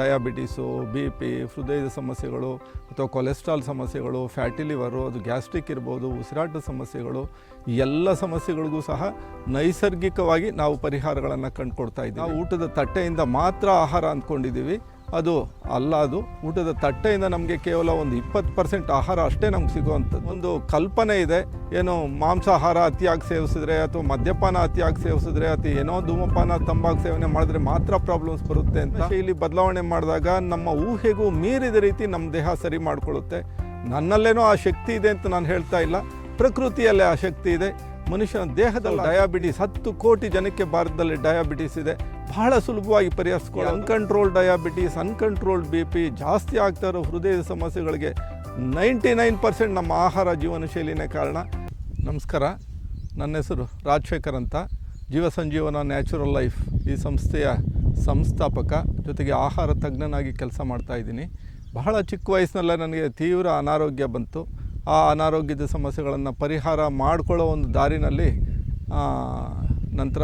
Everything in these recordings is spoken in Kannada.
ಡಯಾಬಿಟೀಸು, ಬಿ ಪಿ, ಹೃದಯದ ಸಮಸ್ಯೆಗಳು ಅಥವಾ ಕೊಲೆಸ್ಟ್ರಾಲ್ ಸಮಸ್ಯೆಗಳು, ಫ್ಯಾಟಿ ಲಿವರು, ಅದು ಗ್ಯಾಸ್ಟ್ರಿಕ್ ಇರ್ಬೋದು, ಉಸಿರಾಟದ ಸಮಸ್ಯೆಗಳು ಎಲ್ಲ ಸಮಸ್ಯೆಗಳಿಗೂ ಸಹ ನೈಸರ್ಗಿಕವಾಗಿ ನಾವು ಪರಿಹಾರಗಳನ್ನು ಕಂಡುಕೊಡ್ತಾ ಇದ್ದೀವಿ. ನಾವು ಊಟದ ತಟ್ಟೆಯಿಂದ ಮಾತ್ರ ಆಹಾರ ಅಂದ್ಕೊಂಡಿದ್ದೀವಿ. ಅದು ಅಲ್ಲ ಅದು ಊಟದ ತಟ್ಟೆಯಿಂದ ನಮಗೆ ಕೇವಲ ಒಂದು ಇಪ್ಪತ್ತು ಪರ್ಸೆಂಟ್ ಆಹಾರ ಅಷ್ಟೇ ನಮ್ಗೆ ಸಿಗುವಂಥದ್ದು. ಒಂದು ಕಲ್ಪನೆ ಇದೆ ಏನು ಮಾಂಸಾಹಾರ ಅತಿಯಾಗಿ ಸೇವಿಸಿದ್ರೆ ಅಥವಾ ಮದ್ಯಪಾನ ಅತಿಯಾಗಿ ಸೇವಿಸಿದ್ರೆ ಅಥವಾ ಏನೋ ಧೂಮಪಾನ ತಂಬಾಕು ಸೇವನೆ ಮಾಡಿದ್ರೆ ಮಾತ್ರ ಪ್ರಾಬ್ಲಮ್ಸ್ ಬರುತ್ತೆ ಅಂತ. ಇಲ್ಲಿ ಬದಲಾವಣೆ ಮಾಡಿದಾಗ ನಮ್ಮ ಊಹೆಗೂ ಮೀರಿದ ರೀತಿ ನಮ್ಮ ದೇಹ ಸರಿ ಮಾಡಿಕೊಳ್ಳುತ್ತೆ. ನನ್ನಲ್ಲೇನೋ ಆ ಶಕ್ತಿ ಇದೆ ಅಂತ ನಾನು ಹೇಳ್ತಾ ಇಲ್ಲ. ಪ್ರಕೃತಿಯಲ್ಲೇ ಆ ಶಕ್ತಿ ಇದೆ. ಮನುಷ್ಯನ ದೇಹದಲ್ಲಿ ಡಯಾಬಿಟಿಸ್ ಹತ್ತು ಕೋಟಿ ಜನಕ್ಕೆ ಭಾರತದಲ್ಲಿ ಡಯಾಬಿಟಿಸ್ ಇದೆ. ಬಹಳ ಸುಲಭವಾಗಿ ಪರಿಹರಿಸ್ಕೊಳ್ಳೋ uncontrol diabetes uncontrolled B P ಜಾಸ್ತಿ ಆಗ್ತಾ ಇರೋ ಹೃದಯದ ಸಮಸ್ಯೆಗಳಿಗೆ ನೈಂಟಿ ನೈನ್ ಪರ್ಸೆಂಟ್ ನಮ್ಮ ಆಹಾರ ಜೀವನ ಶೈಲಿನೇ ಕಾರಣ. ನಮಸ್ಕಾರ. ನನ್ನ ಹೆಸರು ರಾಜಶೇಖರ್ ಅಂತ. ಜೀವ ಸಂಜೀವನ ನ್ಯಾಚುರಲ್ ಲೈಫ್ ಈ ಸಂಸ್ಥೆಯ ಸಂಸ್ಥಾಪಕ ಜೊತೆಗೆ ಆಹಾರ ತಜ್ಞನಾಗಿ ಕೆಲಸ ಮಾಡ್ತಾಯಿದ್ದೀನಿ ಬಹಳ ಚಿಕ್ಕ ವಯಸ್ಸಿನಲ್ಲೇ ನನಗೆ ತೀವ್ರ ಅನಾರೋಗ್ಯ ಬಂತು. ಆ ಅನಾರೋಗ್ಯದ ಸಮಸ್ಯೆಗಳನ್ನು ಪರಿಹಾರ ಮಾಡಿಕೊಳ್ಳೋ ಒಂದು ದಾರಿನಲ್ಲಿ ನಂತರ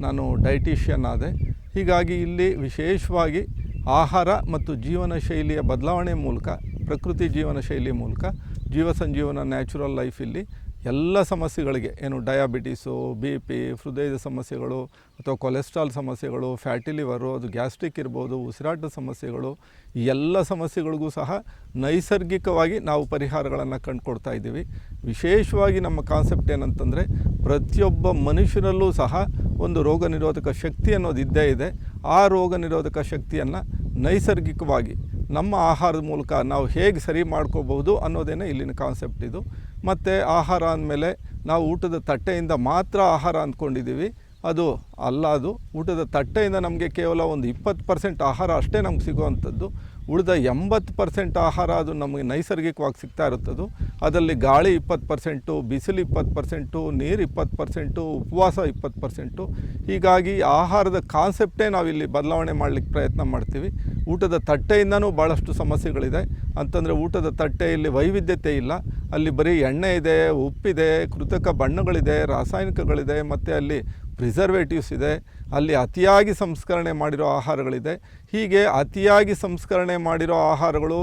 ನಾನು ಡೈಟಿಷಿಯನ್ ಆದೆ. ಹೀಗಾಗಿ ಇಲ್ಲಿ ವಿಶೇಷವಾಗಿ ಆಹಾರ ಮತ್ತು ಜೀವನ ಶೈಲಿಯ ಬದಲಾವಣೆ ಮೂಲಕ, ಪ್ರಕೃತಿ ಜೀವನ ಶೈಲಿ ಮೂಲಕ ಜೀವ ಸಂಜೀವನ ನ್ಯಾಚುರಲ್ ಲೈಫ್ ಇಲ್ಲಿ ಎಲ್ಲ ಸಮಸ್ಯೆಗಳಿಗೆ, ಏನು ಡಯಾಬಿಟೀಸು ಬಿ ಪಿ ಹೃದಯದ ಸಮಸ್ಯೆಗಳು ಅಥವಾ ಕೊಲೆಸ್ಟ್ರಾಲ್ ಸಮಸ್ಯೆಗಳು ಫ್ಯಾಟಿ ಲಿವರು ಅದು ಗ್ಯಾಸ್ಟ್ರಿಕ್ ಇರ್ಬೋದು, ಉಸಿರಾಟದ ಸಮಸ್ಯೆಗಳು ಎಲ್ಲ ಸಮಸ್ಯೆಗಳಿಗೂ ಸಹ ನೈಸರ್ಗಿಕವಾಗಿ ನಾವು ಪರಿಹಾರಗಳನ್ನು ಕಂಡುಕೊಡ್ತಾ ಇದ್ದೀವಿ. ವಿಶೇಷವಾಗಿ ನಮ್ಮ ಕಾನ್ಸೆಪ್ಟ್ ಏನಂತಂದರೆ, ಪ್ರತಿಯೊಬ್ಬ ಮನುಷ್ಯರಲ್ಲೂ ಸಹ ಒಂದು ರೋಗ ನಿರೋಧಕ ಶಕ್ತಿ ಅನ್ನೋದು ಇದ್ದೇ ಇದೆ. ಆ ರೋಗ ನಿರೋಧಕ ಶಕ್ತಿಯನ್ನು ನೈಸರ್ಗಿಕವಾಗಿ ನಮ್ಮ ಆಹಾರದ ಮೂಲಕ ನಾವು ಹೇಗೆ ಸರಿ ಮಾಡ್ಕೋಬಹುದು ಅನ್ನೋದೇನೆ ಇಲ್ಲಿನ ಕಾನ್ಸೆಪ್ಟ್ ಇದು. ಮತ್ತು ಆಹಾರ ಅಂದಮೇಲೆ ನಾವು ಊಟದ ತಟ್ಟೆಯಿಂದ ಮಾತ್ರ ಆಹಾರ ಅಂದ್ಕೊಂಡಿದ್ದೀವಿ. ಅದು ಅಲ್ಲ, ಅದು ಊಟದ ತಟ್ಟೆಯಿಂದ ನಮಗೆ ಕೇವಲ ಒಂದು ಇಪ್ಪತ್ತು ಪರ್ಸೆಂಟ್ ಆಹಾರ ಅಷ್ಟೇ ನಮ್ಗೆ ಸಿಗುವಂಥದ್ದು. ಉಳಿದ ಎಂಬತ್ತು ಪರ್ಸೆಂಟ್ ಆಹಾರ ಅದು ನಮಗೆ ನೈಸರ್ಗಿಕವಾಗಿ ಸಿಗ್ತಾ ಇರುತ್ತದು. ಅದರಲ್ಲಿ ಗಾಳಿ ಇಪ್ಪತ್ತು ಪರ್ಸೆಂಟು ಬಿಸಿಲು ಇಪ್ಪತ್ತು ಪರ್ಸೆಂಟು ನೀರು ಇಪ್ಪತ್ತು ಪರ್ಸೆಂಟು ಉಪವಾಸ ಇಪ್ಪತ್ತು ಪರ್ಸೆಂಟು ಹೀಗಾಗಿ ಆಹಾರದ ಕಾನ್ಸೆಪ್ಟೇ ನಾವಿಲ್ಲಿ ಬದಲಾವಣೆ ಮಾಡಲಿಕ್ಕೆ ಪ್ರಯತ್ನ ಮಾಡ್ತೀವಿ. ಊಟದ ತಟ್ಟೆಯಿಂದನೂ ಭಾಳಷ್ಟು ಸಮಸ್ಯೆಗಳಿದೆ. ಅಂತಂದರೆ ಊಟದ ತಟ್ಟೆಯಲ್ಲಿ ವೈವಿಧ್ಯತೆ ಇಲ್ಲ. ಅಲ್ಲಿ ಬರೀ ಎಣ್ಣೆ ಇದೆ, ಉಪ್ಪಿದೆ, ಕೃತಕ ಬಣ್ಣಗಳಿದೆ, ರಾಸಾಯನಿಕಗಳಿದೆ, ಮತ್ತು ಅಲ್ಲಿ ಪ್ರಿಸರ್ವೇಟಿವ್ಸ್ ಇದೆ, ಅಲ್ಲಿ ಅತಿಯಾಗಿ ಸಂಸ್ಕರಣೆ ಮಾಡಿರೋ ಆಹಾರಗಳಿದೆ. ಹೀಗೆ ಅತಿಯಾಗಿ ಸಂಸ್ಕರಣೆ ಮಾಡಿರೋ ಆಹಾರಗಳು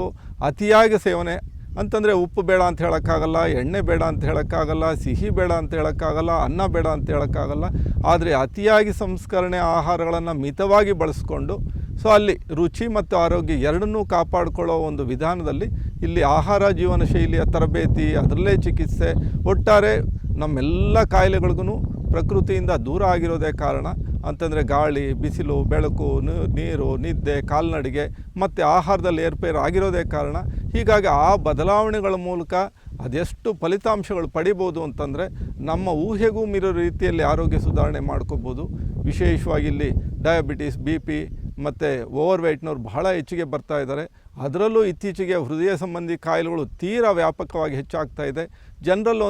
ಅತಿಯಾಗಿ ಸೇವನೆ ಅಂತಂದರೆ ಉಪ್ಪು ಬೇಡ ಅಂತ ಹೇಳೋಕ್ಕಾಗಲ್ಲ, ಎಣ್ಣೆ ಬೇಡ ಅಂತ ಹೇಳೋಕ್ಕಾಗಲ್ಲ, ಸಿಹಿ ಬೇಡ ಅಂತ ಹೇಳೋಕ್ಕಾಗಲ್ಲ, ಅನ್ನ ಬೇಡ ಅಂತ ಹೇಳೋಕ್ಕಾಗಲ್ಲ. ಆದರೆ ಅತಿಯಾಗಿ ಸಂಸ್ಕರಣೆ ಆಹಾರಗಳನ್ನು ಮಿತವಾಗಿ ಬಳಸ್ಕೊಂಡು, ಸೊ ಅಲ್ಲಿ ರುಚಿ ಮತ್ತು ಆರೋಗ್ಯ ಎರಡನ್ನೂ ಕಾಪಾಡಿಕೊಳ್ಳೋ ಒಂದು ವಿಧಾನದಲ್ಲಿ ಇಲ್ಲಿ ಆಹಾರ ಜೀವನ ಶೈಲಿಯ ತರಬೇತಿ, ಅದರಲ್ಲೇ ಚಿಕಿತ್ಸೆ, ಒಟ್ಟಾರೆ ನಮ್ಮೆಲ್ಲ ಕಾಯಿಲೆಗಳಿಗೂ ಪ್ರಕೃತಿಯಿಂದ ದೂರ ಆಗಿರೋದೇ ಕಾರಣ ಅಂತಂದರೆ ಗಾಳಿ, ಬಿಸಿಲು, ಬೆಳಕು ನೀರು, ನಿದ್ದೆ, ಕಾಲ್ನಡಿಗೆ ಮತ್ತು ಆಹಾರದಲ್ಲಿ ಏರ್ಪೇರು ಆಗಿರೋದೇ ಕಾರಣ. ಹೀಗಾಗಿ ಆ ಬದಲಾವಣೆಗಳ ಮೂಲಕ ಅದೆಷ್ಟು ಫಲಿತಾಂಶಗಳು ಪಡಿಬೋದು ಅಂತಂದರೆ ನಮ್ಮ ಊಹೆಗೂ ಮೀರೋ ರೀತಿಯಲ್ಲಿ ಆರೋಗ್ಯ ಸುಧಾರಣೆ ಮಾಡ್ಕೋಬೋದು. ವಿಶೇಷವಾಗಿ ಇಲ್ಲಿ ಡಯಾಬಿಟಿಸ್, ಬಿ ಪಿ ಮತ್ತು ಓವರ್ ವೆಯ್ಟ್ನವ್ರು ಬಹಳ ಹೆಚ್ಚಿಗೆ ಬರ್ತಾ ಇದ್ದಾರೆ. ಅದರಲ್ಲೂ ಇತ್ತೀಚೆಗೆ ಹೃದಯ ಸಂಬಂಧಿ ಕಾಯಿಲೆಗಳು ತೀರಾ ವ್ಯಾಪಕವಾಗಿ ಹೆಚ್ಚಾಗ್ತಾ ಇದೆ. ಜನರಲ್ಲಿ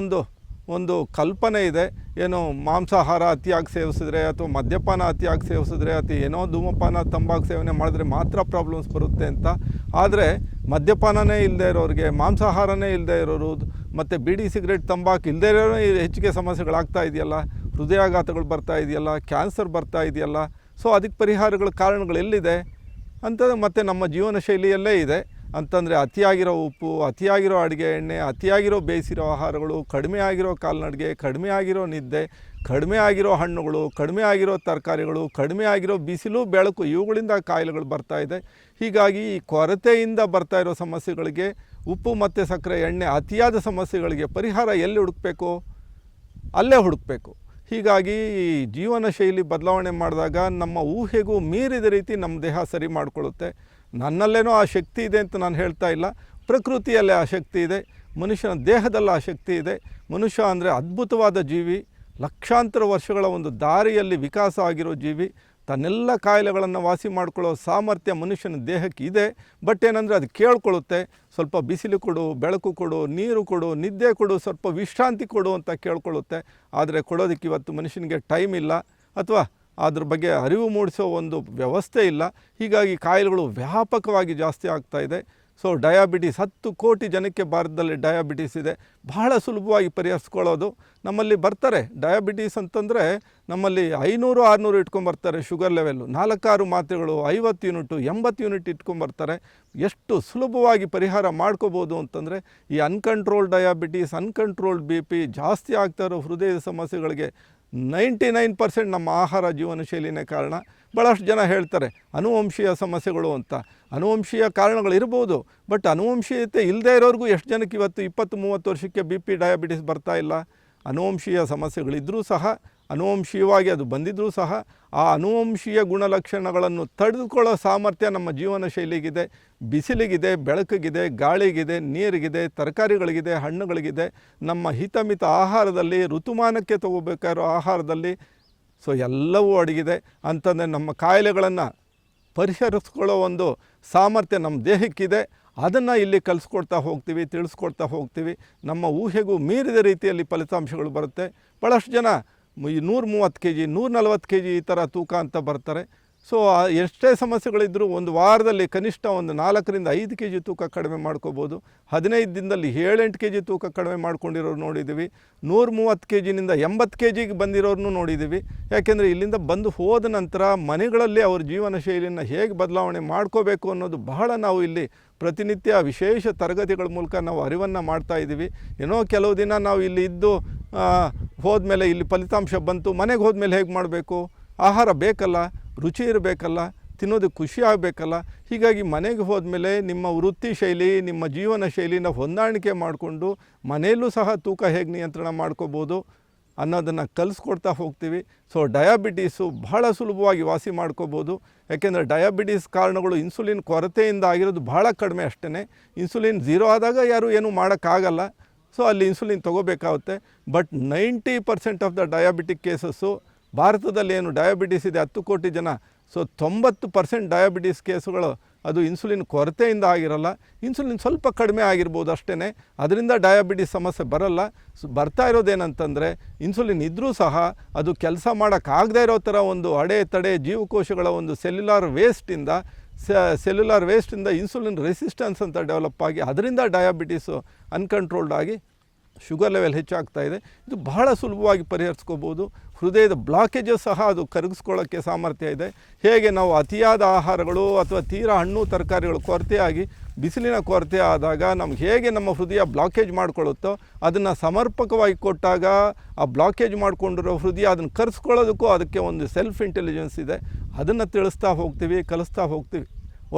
ಒಂದು ಕಲ್ಪನೆ ಇದೆ. ಏನು ಮಾಂಸಾಹಾರ ಅತಿಯಾಗಿ ಸೇವಿಸಿದ್ರೆ ಅಥವಾ ಮದ್ಯಪಾನ ಅತಿಯಾಗಿ ಸೇವಿಸಿದ್ರೆ ಅಥವಾ ಏನೋ ಧೂಮಪಾನ, ತಂಬಾಕು ಸೇವನೆ ಮಾಡಿದ್ರೆ ಮಾತ್ರ ಪ್ರಾಬ್ಲಮ್ಸ್ ಬರುತ್ತೆ ಅಂತ. ಆದರೆ ಮದ್ಯಪಾನನೇ ಇಲ್ಲದೆ ಇರೋರಿಗೆ, ಮಾಂಸಾಹಾರನೇ ಇಲ್ಲದೆ ಇರೋರು, ಮತ್ತು ಬೀಡಿ ಸಿಗರೇಟ್, ತಂಬಾಕು ಇಲ್ಲದೆ ಇರೋರು ಹೆಚ್ಚಿಗೆ ಸಮಸ್ಯೆಗಳಾಗ್ತಾ ಇದೆಯಲ್ಲ. ಹೃದಯಾಘಾತಗಳು ಬರ್ತಾ ಇದೆಯಲ್ಲ ಕ್ಯಾನ್ಸರ್ ಬರ್ತಾ ಇದೆಯಲ್ಲ. ಸೊ ಅದಕ್ಕೆ ಪರಿಹಾರಗಳ ಕಾರಣಗಳು ಎಲ್ಲಿದೆ? ಅಂತ ಮತ್ತು ನಮ್ಮ ಜೀವನ ಶೈಲಿಯಲ್ಲೇ ಇದೆ. ಅಂತಂದರೆ ಅತಿಯಾಗಿರೋ ಉಪ್ಪು, ಅತಿಯಾಗಿರೋ ಅಡುಗೆ ಎಣ್ಣೆ, ಅತಿಯಾಗಿರೋ ಬೇಯಿಸಿರೋ ಆಹಾರಗಳು, ಕಡಿಮೆ ಆಗಿರೋ ಕಾಲ್ನಡಿಗೆ, ಕಡಿಮೆ ಆಗಿರೋ ನಿದ್ದೆ, ಕಡಿಮೆ ಆಗಿರೋ ಹಣ್ಣುಗಳು, ಕಡಿಮೆ ಆಗಿರೋ ತರಕಾರಿಗಳು, ಕಡಿಮೆ ಆಗಿರೋ ಬಿಸಿಲು, ಬೆಳಕು ಇವುಗಳಿಂದ ಕಾಯಿಲೆಗಳು ಬರ್ತಾ ಇದೆ. ಹೀಗಾಗಿ ಈ ಕೊರತೆಯಿಂದ ಬರ್ತಾ ಇರೋ ಸಮಸ್ಯೆಗಳಿಗೆ ಉಪ್ಪು ಮತ್ತು ಸಕ್ಕರೆ ಎಣ್ಣೆ ಅತಿಯಾದ ಸಮಸ್ಯೆಗಳಿಗೆ ಪರಿಹಾರ ಎಲ್ಲಿ ಹುಡುಕಬೇಕು? ಅಲ್ಲೇ ಹುಡುಕಬೇಕು. ಹೀಗಾಗಿ ಈ ಜೀವನ ಶೈಲಿ ಬದಲಾವಣೆ ಮಾಡಿದಾಗ ನಮ್ಮ ಊಹೆಗೂ ಮೀರಿದ ರೀತಿ ನಮ್ಮ ದೇಹ ಸರಿ ಮಾಡಿಕೊಳ್ಳುತ್ತೆ. ನನ್ನಲ್ಲೇನೋ ಆ ಶಕ್ತಿ ಇದೆ ಅಂತ ನಾನು ಹೇಳ್ತಾ ಇಲ್ಲ. ಪ್ರಕೃತಿಯಲ್ಲೇ ಆ ಶಕ್ತಿ ಇದೆ. ಮನುಷ್ಯನ ದೇಹದಲ್ಲಿ ಆ ಶಕ್ತಿ ಇದೆ. ಮನುಷ್ಯ ಅಂದರೆ ಅದ್ಭುತವಾದ ಜೀವಿ. ಲಕ್ಷಾಂತರ ವರ್ಷಗಳ ಒಂದು ದಾರಿಯಲ್ಲಿ ವಿಕಾಸ ಆಗಿರೋ ಜೀವಿ. ತನ್ನೆಲ್ಲ ಕಾಯಿಲೆಗಳನ್ನು ವಾಸಿ ಮಾಡಿಕೊಳ್ಳೋ ಸಾಮರ್ಥ್ಯ ಮನುಷ್ಯನ ದೇಹಕ್ಕೆ ಇದೆ. ಬಟ್ ಏನಂದರೆ ಅದು ಕೇಳ್ಕೊಳ್ಳುತ್ತೆ. ಸ್ವಲ್ಪ ಬಿಸಿಲು ಕೊಡು, ಬೆಳಕು ಕೊಡು, ನೀರು ಕೊಡು, ನಿದ್ದೆ ಕೊಡು, ಸ್ವಲ್ಪ ವಿಶ್ರಾಂತಿ ಕೊಡು ಅಂತ ಕೇಳ್ಕೊಳ್ಳುತ್ತೆ. ಆದರೆ ಕೊಡೋದಕ್ಕೆ ಇವತ್ತು ಮನುಷ್ಯನಿಗೆ ಟೈಮ್ ಇಲ್ಲ. ಅಥವಾ ಅದ್ರ ಬಗ್ಗೆ ಅರಿವು ಮೂಡಿಸೋ ಒಂದು ವ್ಯವಸ್ಥೆ ಇಲ್ಲ. ಹೀಗಾಗಿ ಕಾಯಿಲೆಗಳು ವ್ಯಾಪಕವಾಗಿ ಜಾಸ್ತಿ ಆಗ್ತಾ ಇದೆ. ಸೊ, ಡಯಾಬಿಟೀಸ್, ಹತ್ತು ಕೋಟಿ ಜನಕ್ಕೆ ಭಾರತದಲ್ಲಿ ಡಯಾಬಿಟೀಸ್ ಇದೆ. ಬಹಳ ಸುಲಭವಾಗಿ ಪರಿಹರಿಸ್ಕೊಳ್ಳೋದು. ನಮ್ಮಲ್ಲಿ ಬರ್ತಾರೆ. ಡಯಾಬಿಟೀಸ್ ಅಂತಂದರೆ ನಮ್ಮಲ್ಲಿ ಐನೂರು, ಆರುನೂರು ಇಟ್ಕೊಂಬರ್ತಾರೆ ಶುಗರ್ ಲೆವೆಲ್ಲು. ನಾಲ್ಕಾರು ಮಾತ್ರೆಗಳು, ಐವತ್ತು ಯೂನಿಟು, ಎಂಬತ್ತು ಯೂನಿಟ್ ಇಟ್ಕೊಂಬರ್ತಾರೆ ಎಷ್ಟು ಸುಲಭವಾಗಿ ಪರಿಹಾರ ಮಾಡ್ಕೋಬೋದು ಅಂತಂದರೆ ಈ uncontrolled diabetes, uncontrolled B P ಜಾಸ್ತಿ ಆಗ್ತಾ ಇರೋ ಹೃದಯದ ಸಮಸ್ಯೆಗಳಿಗೆ ನೈಂಟಿ ನೈನ್ ಪರ್ಸೆಂಟ್ ನಮ್ಮ ಆಹಾರ ಜೀವನ ಶೈಲಿನೇ ಕಾರಣ. ಭಾಳಷ್ಟು ಜನ ಹೇಳ್ತಾರೆ, ಅನುವಂಶೀಯ ಸಮಸ್ಯೆಗಳು ಅಂತ. ಅನುವಂಶೀಯ ಕಾರಣಗಳು ಇರ್ಬೋದು ಬಟ್ ಅನುವಂಶೀಯತೆ ಇಲ್ಲದೇ ಇರೋರಿಗೂ ಎಷ್ಟು ಜನಕ್ಕೆ ಇವತ್ತು ಇಪ್ಪತ್ತು ಮೂವತ್ತು ವರ್ಷಕ್ಕೆ ಬಿ ಪಿ ಡಯಾಬಿಟಿಸ್ ಬರ್ತಾ ಇಲ್ಲ? ಅನುವಂಶೀಯ ಸಮಸ್ಯೆಗಳಿದ್ದರೂ ಸಹ ಅನುವಂಶೀಯವಾಗಿ ಅದು ಬಂದಿದ್ದರೂ ಸಹ ಆ ಅನುವಂಶೀಯ ಗುಣಲಕ್ಷಣಗಳನ್ನು ತಡೆದುಕೊಳ್ಳೋ ಸಾಮರ್ಥ್ಯ ನಮ್ಮ ಜೀವನ ಶೈಲಿಗಿದೆ ಬಿಸಿಲಿಗಿದೆ, ಬೆಳಕಿಗಿದೆ, ಗಾಳಿಗಿದೆ, ನೀರಿಗಿದೆ, ತರಕಾರಿಗಳಿಗಿದೆ, ಹಣ್ಣುಗಳಿಗಿದೆ. ನಮ್ಮ ಹಿತಮಿತ ಆಹಾರದಲ್ಲಿ, ಋತುಮಾನಕ್ಕೆ ತಗೋಬೇಕಾಗಿರೋ ಆಹಾರದಲ್ಲಿ ಸೊ ಎಲ್ಲವೂ ಅಡಗಿದೆ. ಅಂತಂದರೆ ನಮ್ಮ ಕಾಯಿಲೆಗಳನ್ನು ಪರಿಹರಿಸ್ಕೊಳ್ಳೋ ಒಂದು ಸಾಮರ್ಥ್ಯ ನಮ್ಮ ದೇಹಕ್ಕಿದೆ. ಅದನ್ನು ಇಲ್ಲಿ ಕಲಿಸ್ಕೊಡ್ತಾ ಹೋಗ್ತೀವಿ, ತಿಳಿಸ್ಕೊಡ್ತಾ ಹೋಗ್ತೀವಿ. ನಮ್ಮ ಊಹೆಗೂ ಮೀರಿದ ರೀತಿಯಲ್ಲಿ ಫಲಿತಾಂಶಗಳು ಬರುತ್ತೆ. ಭಾಳಷ್ಟು ಜನ ಈ ನೂರ ಮೂವತ್ತು ಕೆ ಜಿ ನೂರ ನಲ್ವತ್ತು ಕೆ ಜಿ ಈ ಥರ ತೂಕ ಅಂತ ಬರ್ತಾರೆ. ಸೊ ಎಷ್ಟೇ ಸಮಸ್ಯೆಗಳಿದ್ದರೂ ಒಂದು ವಾರದಲ್ಲಿ ಕನಿಷ್ಠ ಒಂದು ನಾಲ್ಕರಿಂದ ಐದು ಕೆ ಜಿ ತೂಕ ಕಡಿಮೆ ಮಾಡ್ಕೋಬೋದು. ಹದಿನೈದು ದಿನದಲ್ಲಿ ಏಳೆಂಟು ಕೆ ಜಿ ತೂಕ ಕಡಿಮೆ ಮಾಡ್ಕೊಂಡಿರೋರು ನೋಡಿದ್ದೀವಿ. ನೂರ ಮೂವತ್ತು ಕೆ ಜಿನಿಂದ ಎಂಬತ್ತು ಕೆ ಜಿಗೆ ಬಂದಿರೋರನ್ನು ನೋಡಿದ್ದೀವಿ. ಯಾಕೆಂದರೆ ಇಲ್ಲಿಂದ ಬಂದು ಹೋದ ನಂತರ ಮನೆಗಳಲ್ಲಿ ಅವ್ರ ಜೀವನ ಶೈಲಿಯನ್ನು ಹೇಗೆ ಬದಲಾವಣೆ ಮಾಡ್ಕೋಬೇಕು ಅನ್ನೋದು ಬಹಳ ನಾವು ಇಲ್ಲಿ ಪ್ರತಿನಿತ್ಯ ವಿಶೇಷ ತರಗತಿಗಳ ಮೂಲಕ ನಾವು ಅರಿವನ್ನು ಮಾಡ್ತಾ ಇದ್ದೀವಿ. ಏನೋ ಕೆಲವು ದಿನ ನಾವು ಇಲ್ಲಿ ಇದ್ದು ಹೋದ್ಮೇಲೆ ಇಲ್ಲಿ ಫಲಿತಾಂಶ ಬಂತು, ಮನೆಗೆ ಹೋದ್ಮೇಲೆ ಹೇಗೆ ಮಾಡಬೇಕು? ಆಹಾರ ಬೇಕಲ್ಲ, ರುಚಿ ಇರಬೇಕಲ್ಲ, ತಿನ್ನೋದಕ್ಕೆ ಖುಷಿ ಆಗಬೇಕಲ್ಲ. ಹೀಗಾಗಿ ಮನೆಗೆ ಹೋದ್ಮೇಲೆ ನಿಮ್ಮ ವೃತ್ತಿ ಶೈಲಿ, ನಿಮ್ಮ ಜೀವನ ಶೈಲಿನ ಹೊಂದಾಣಿಕೆ ಮಾಡಿಕೊಂಡು ಮನೆಯಲ್ಲೂ ಸಹ ತೂಕ ಹೇಗೆ ನಿಯಂತ್ರಣ ಮಾಡ್ಕೋಬೋದು ಅನ್ನೋದನ್ನು ಕಲಿಸ್ಕೊಡ್ತಾ ಹೋಗ್ತೀವಿ. ಸೊ ಡಯಾಬಿಟೀಸು ಬಹಳ ಸುಲಭವಾಗಿ ವಾಸಿ ಮಾಡ್ಕೋಬೋದು. ಯಾಕೆಂದರೆ ಡಯಾಬಿಟೀಸ್ ಕಾರಣಗಳು ಇನ್ಸುಲಿನ್ ಕೊರತೆಯಿಂದ ಆಗಿರೋದು ಭಾಳ ಕಡಿಮೆ ಅಷ್ಟೇ ಇನ್ಸುಲಿನ್ ಝೀರೋ ಆದಾಗ ಯಾರೂ ಏನೂ ಮಾಡೋಕ್ಕಾಗಲ್ಲ. ಸೊ ಅಲ್ಲಿ insulin ತೊಗೋಬೇಕಾಗುತ್ತೆ. But ninety percent of the diabetic cases ಭಾರತದಲ್ಲಿ ಏನು ಡಯಾಬಿಟೀಸ್ ಇದೆ, ಹತ್ತು ಕೋಟಿ ಜನ. ಸೊ ತೊಂಬತ್ತು ಪರ್ಸೆಂಟ್ ಡಯಾಬಿಟೀಸ್ ಕೇಸುಗಳು, ಅದು ಇನ್ಸುಲಿನ್ ಕೊರತೆಯಿಂದ ಆಗಿರಲ್ಲ. ಇನ್ಸುಲಿನ್ ಸ್ವಲ್ಪ ಕಡಿಮೆ ಆಗಿರ್ಬೋದು ಅಷ್ಟೇ ಅದರಿಂದ ಡಯಾಬಿಟಿಸ್ ಸಮಸ್ಯೆ ಬರಲ್ಲ. ಸೊ ಬರ್ತಾ ಇರೋದೇನಂತಂದರೆ ಇನ್ಸುಲಿನ್ ಇದ್ದರೂ ಸಹ ಅದು ಕೆಲಸ ಮಾಡೋಕ್ಕಾಗದೇ ಇರೋ ಥರ ಒಂದು ಅಡೆ ತಡೆ ಜೀವಕೋಶಗಳ ಒಂದು ಸೆಲ್ಯುಲಾರ್ ವೇಸ್ಟಿಂದ ಸೆಲ್ಯುಲಾರ್ ವೇಸ್ಟಿಂದ ಇನ್ಸುಲಿನ್ ರೆಸಿಸ್ಟೆನ್ಸ್ ಅಂತ ಡೆವಲಪ್ ಆಗಿ ಅದರಿಂದ ಡಯಾಬಿಟೀಸು ಅನ್ಕಂಟ್ರೋಲ್ಡ್ ಆಗಿ ಶುಗರ್ ಲೆವೆಲ್ ಹೆಚ್ಚಾಗ್ತಾ ಇದೆ. ಇದು ಬಹಳ ಸುಲಭವಾಗಿ ಪರಿಹರಿಸ್ಕೋಬೋದು. ಹೃದಯದ ಬ್ಲಾಕೇಜಸ್ ಸಹ ಅದು ಕರಗಿಸ್ಕೊಳ್ಳೋಕ್ಕೆ ಸಾಮರ್ಥ್ಯ ಇದೆ. ಹೇಗೆ ನಾವು ಅತಿಯಾದ ಆಹಾರಗಳು ಅಥವಾ ತೀರಾ ಹಣ್ಣು ತರಕಾರಿಗಳು ಕೊರತೆಯಾಗಿ ಬಿಸಿಲಿನ ಕೊರತೆ ಆದಾಗ ನಮ್ಗೆ ಹೇಗೆ ನಮ್ಮ ಹೃದಯ ಬ್ಲಾಕೇಜ್ ಮಾಡ್ಕೊಳ್ಳುತ್ತೋ ಅದನ್ನು ಸಮರ್ಪಕವಾಗಿ ಕೊಟ್ಟಾಗ ಆ ಬ್ಲಾಕೇಜ್ ಮಾಡಿಕೊಂಡಿರೋ ಹೃದಯ ಅದನ್ನು ಕರೆಸ್ಕೊಳ್ಳೋದಕ್ಕೂ ಅದಕ್ಕೆ ಒಂದು ಸೆಲ್ಫ್ ಇಂಟೆಲಿಜೆನ್ಸ್ ಇದೆ. ಅದನ್ನು ತಿಳಿಸ್ತಾ ಹೋಗ್ತೀವಿ, ಕಲಿಸ್ತಾ ಹೋಗ್ತೀವಿ.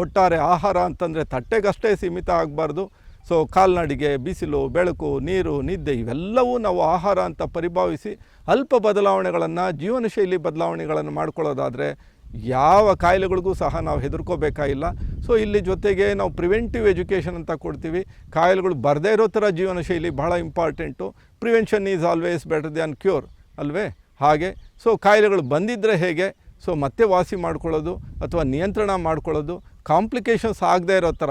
ಒಟ್ಟಾರೆ ಆಹಾರ ಅಂತಂದರೆ ತಟ್ಟೆಗಷ್ಟೇ ಸೀಮಿತ ಆಗಬಾರ್ದು. ಸೊ ಕಾಲ್ನಡಿಗೆ, ಬಿಸಿಲು, ಬೆಳಕು, ನೀರು, ನಿದ್ದೆ ಇವೆಲ್ಲವೂ ನಾವು ಆಹಾರ ಅಂತ ಪರಿಭಾವಿಸಿ ಅಲ್ಪ ಬದಲಾವಣೆಗಳನ್ನು ಜೀವನ ಶೈಲಿ ಬದಲಾವಣೆಗಳನ್ನು ಮಾಡ್ಕೊಳ್ಳೋದಾದರೆ ಯಾವ ಕಾಯಿಲೆಗಳಿಗೂ ಸಹ ನಾವು ಹೆದರ್ಕೋಬೇಕಾಗಿಲ್ಲ. ಸೊ ಇಲ್ಲಿ ಜೊತೆಗೆ ನಾವು ಪ್ರಿವೆಂಟಿವ್ ಎಜುಕೇಷನ್ ಅಂತ ಕೊಡ್ತೀವಿ. ಕಾಯಿಲೆಗಳು ಬರದೇ ಇರೋ ಥರ ಜೀವನ ಶೈಲಿ ಬಹಳ important prevention is always better than cure ಅಲ್ವೇ? ಹಾಗೆ. ಸೊ ಕಾಯಿಲೆಗಳು ಬಂದಿದ್ದರೆ ಹೇಗೆ? ಸೊ ಮತ್ತೆ ವಾಸಿ ಮಾಡ್ಕೊಳ್ಳೋದು ಅಥವಾ ನಿಯಂತ್ರಣ ಮಾಡ್ಕೊಳ್ಳೋದು ಕಾಂಪ್ಲಿಕೇಶನ್ಸ್ ಆಗದೇ ಇರೋ ಥರ.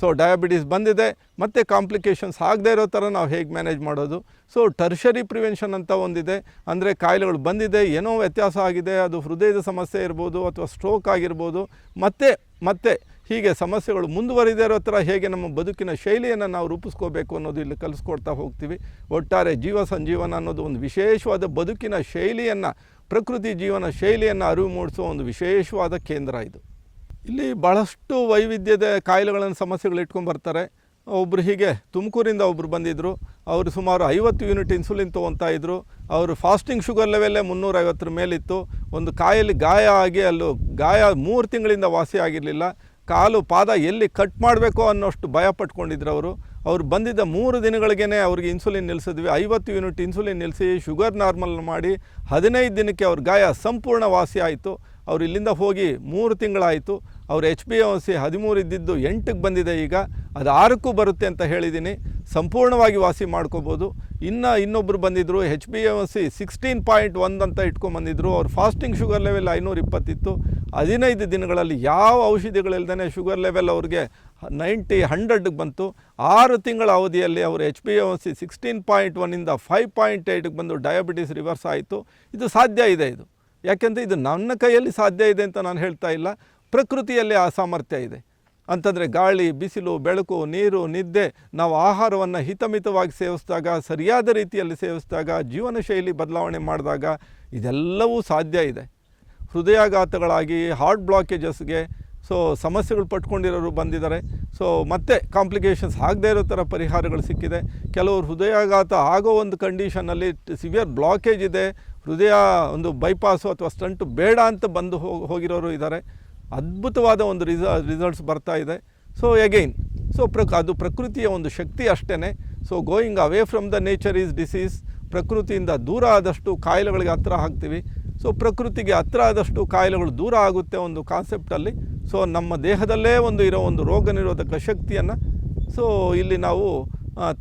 ಸೊ ಡಯಾಬಿಟೀಸ್ ಬಂದಿದೆ, ಮತ್ತು ಕಾಂಪ್ಲಿಕೇಶನ್ಸ್ ಆಗದೇ ಇರೋ ಥರ ನಾವು ಹೇಗೆ ಮ್ಯಾನೇಜ್ ಮಾಡೋದು? ಸೊ ಟರ್ಷರಿ ಪ್ರಿವೆನ್ಷನ್ ಅಂತ ಒಂದಿದೆ. ಅಂದರೆ ಕಾಯಿಲೆಗಳು ಬಂದಿದೆ, ಏನೋ ವ್ಯತ್ಯಾಸ ಆಗಿದೆ, ಅದು ಹೃದಯದ ಸಮಸ್ಯೆ ಇರ್ಬೋದು ಅಥವಾ ಸ್ಟ್ರೋಕ್ ಆಗಿರ್ಬೋದು. ಮತ್ತೆ ಮತ್ತೆ ಹೀಗೆ ಸಮಸ್ಯೆಗಳು ಮುಂದುವರಿದೇ ಇರೋ ಥರ ಹೇಗೆ ನಮ್ಮ ಬದುಕಿನ ಶೈಲಿಯನ್ನು ನಾವು ರೂಪಿಸ್ಕೋಬೇಕು ಅನ್ನೋದು ಇಲ್ಲಿ ಕಲಿಸ್ಕೊಡ್ತಾ ಹೋಗ್ತೀವಿ. ಒಟ್ಟಾರೆ ಜೀವ ಸಂಜೀವನ ಅನ್ನೋದು ಒಂದು ವಿಶೇಷವಾದ ಬದುಕಿನ ಶೈಲಿಯನ್ನು, ಪ್ರಕೃತಿ ಜೀವನ ಶೈಲಿಯನ್ನು ಅರಿವು ಮೂಡಿಸೋ ಒಂದು ವಿಶೇಷವಾದ ಕೇಂದ್ರ ಇದು. ಇಲ್ಲಿ ಭಾಳಷ್ಟು ವೈವಿಧ್ಯದ ಕಾಯಿಲೆಗಳನ್ನು ಸಮಸ್ಯೆಗಳು ಇಟ್ಕೊಂಡು ಬರ್ತಾರೆ. ಒಬ್ಬರು ಹೀಗೆ ತುಮಕೂರಿಂದ ಒಬ್ಬರು ಬಂದಿದ್ದರು ಅವರು ಸುಮಾರು ಐವತ್ತು ಯೂನಿಟ್ ಇನ್ಸುಲಿನ್ ತೊಗೊತಾ ಇದ್ದರು ಅವರು ಫಾಸ್ಟಿಂಗ್ ಶುಗರ್ ಲೆವೆಲ್ಲೇ ಮುನ್ನೂರೈವತ್ತರ ಮೇಲಿತ್ತು. ಒಂದು ಕಾಯಲ್ಲಿ ಗಾಯ ಆಗಿ ಅಲ್ಲೂ ಗಾಯ ಮೂರು ತಿಂಗಳಿಂದ ವಾಸಿ ಆಗಿರಲಿಲ್ಲ. ಕಾಲು ಪಾದ ಎಲ್ಲಿ ಕಟ್ ಮಾಡಬೇಕು ಅನ್ನೋಷ್ಟು ಭಯ ಪಟ್ಕೊಂಡಿದ್ರು ಅವರು. ಅವ್ರು ಬಂದಿದ್ದ ಮೂರು ದಿನಗಳಿಗೇ ಅವ್ರಿಗೆ ಇನ್ಸುಲಿನ್ ನಿಲ್ಲಿಸಿದ್ವಿ ಐವತ್ತು ಯೂನಿಟ್ ಇನ್ಸುಲಿನ್ ನಿಲ್ಲಿಸಿ ಶುಗರ್ ನಾರ್ಮಲ್ ಮಾಡಿ ಹದಿನೈದು ದಿನಕ್ಕೆ ಅವ್ರ ಗಾಯ ಸಂಪೂರ್ಣ ವಾಸಿ ಆಯಿತು. ಅವ್ರು ಇಲ್ಲಿಂದ ಹೋಗಿ ಮೂರು ತಿಂಗಳಾಯಿತು. ಅವ್ರು ಎಚ್ ಬಿ ಎಂ ಸಿ ಹದಿಮೂರು ಇದ್ದಿದ್ದು ಎಂಟಕ್ಕೆ ಬಂದಿದೆ ಈಗ. ಅದು ಆರಕ್ಕೂ ಬರುತ್ತೆ ಅಂತ ಹೇಳಿದ್ದೀನಿ ಸಂಪೂರ್ಣವಾಗಿ ವಾಸಿ ಮಾಡ್ಕೋಬೋದು. ಇನ್ನು ಇನ್ನೊಬ್ಬರು ಬಂದಿದ್ದರು H B M C sixteen point ಒಂದು ಅಂತ ಇಟ್ಕೊಂಬಂದಿದ್ರು ಅವ್ರ ಫಾಸ್ಟಿಂಗ್ ಶುಗರ್ ಲೆವೆಲ್ ಐನೂರ ಇಪ್ಪತ್ತಿತ್ತು. ಹದಿನೈದು ದಿನಗಳಲ್ಲಿ ಯಾವ ಔಷಧಿಗಳಿಲ್ದೇ ಶುಗರ್ ಲೆವೆಲ್ ಅವ್ರಿಗೆ ನೈಂಟಿ ಹಂಡ್ರೆಡ್ಗೆ ಬಂತು. ಆರು ತಿಂಗಳ ಅವಧಿಯಲ್ಲಿ ಅವರು H P M C sixteen point ಒನ್ನಿಂದ five point ಏಯ್ಟಿಗೆ ಬಂದು ಡಯಾಬಿಟಿಸ್ ರಿವರ್ಸ್ ಆಯಿತು. ಇದು ಸಾಧ್ಯ ಇದೆ ಇದು. ಯಾಕೆಂದರೆ ಇದು ನನ್ನ ಕೈಯಲ್ಲಿ ಸಾಧ್ಯ ಇದೆ ಅಂತ ನಾನು ಹೇಳ್ತಾ ಇಲ್ಲ. ಪ್ರಕೃತಿಯಲ್ಲಿ ಆ ಸಾಮರ್ಥ್ಯ ಇದೆ. ಅಂತಂದರೆ ಗಾಳಿ, ಬಿಸಿಲು, ಬೆಳಕು, ನೀರು, ನಿದ್ದೆ, ನಾವು ಆಹಾರವನ್ನು ಹಿತಮಿತವಾಗಿ ಸೇವಿಸಿದಾಗ, ಸರಿಯಾದ ರೀತಿಯಲ್ಲಿ ಸೇವಿಸಿದಾಗ ಜೀವನ ಶೈಲಿ ಬದಲಾವಣೆ ಮಾಡಿದಾಗ ಇದೆಲ್ಲವೂ ಸಾಧ್ಯ ಇದೆ. ಹೃದಯಾಘಾತಗಳಾಗಿ ಹಾರ್ಟ್ ಬ್ಲಾಕೇಜಸ್ಗೆ ಸೊ ಸಮಸ್ಯೆಗಳು ಪಟ್ಕೊಂಡಿರೋರು ಬಂದಿದ್ದಾರೆ. ಸೊ ಮತ್ತೆ ಕಾಂಪ್ಲಿಕೇಶನ್ಸ್ ಆಗದೇ ಇರೋ ಥರ ಪರಿಹಾರಗಳು ಸಿಕ್ಕಿದೆ. ಕೆಲವರು ಹೃದಯಾಘಾತ ಆಗೋ ಒಂದು ಕಂಡೀಷನಲ್ಲಿ ಸಿವಿಯರ್ ಬ್ಲಾಕೇಜ್ ಇದೆ. ಹೃದಯ ಒಂದು ಬೈಪಾಸು ಅಥವಾ ಸ್ಟಂಟು ಬೇಡ ಅಂತ ಬಂದು ಹೋಗಿ ಹೋಗಿರೋರು ಇದ್ದಾರೆ. ಅದ್ಭುತವಾದ ಒಂದು ರಿಸ ರಿಸಲ್ಟ್ಸ್ ಬರ್ತಾ ಇದೆ. ಸೊ ಎಗೈನ್ ಸೊ ಪ್ರಕ್, ಅದು ಪ್ರಕೃತಿಯ ಒಂದು ಶಕ್ತಿ ಅಷ್ಟೇ so going away from the nature is disease ಪ್ರಕೃತಿಯಿಂದ ದೂರ ಆದಷ್ಟು ಕಾಯಿಲೆಗಳಿಗೆ ಹತ್ರ ಆಗ್ತೀವಿ ಸೊ ಪ್ರಕೃತಿಗೆ ಹತ್ರ ಆದಷ್ಟು ಕಾಯಿಲೆಗಳು ದೂರ ಆಗುತ್ತೆ ಒಂದು ಕಾನ್ಸೆಪ್ಟಲ್ಲಿ ಸೊ ನಮ್ಮ ದೇಹದಲ್ಲೇ ಒಂದು ಇರೋ ಒಂದು ರೋಗ ನಿರೋಧಕ ಶಕ್ತಿಯನ್ನು ಸೊ ಇಲ್ಲಿ ನಾವು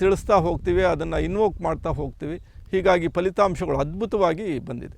ತಿಳಿಸ್ತಾ ಹೋಗ್ತೀವಿ, ಅದನ್ನು ಇನ್ವೋಕ್ ಮಾಡ್ತಾ ಹೋಗ್ತೀವಿ. ಹೀಗಾಗಿ ಫಲಿತಾಂಶಗಳು ಅದ್ಭುತವಾಗಿ ಬಂದಿದೆ.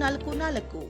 ನಾಲ್ಕು ನಾಲ್ಕು.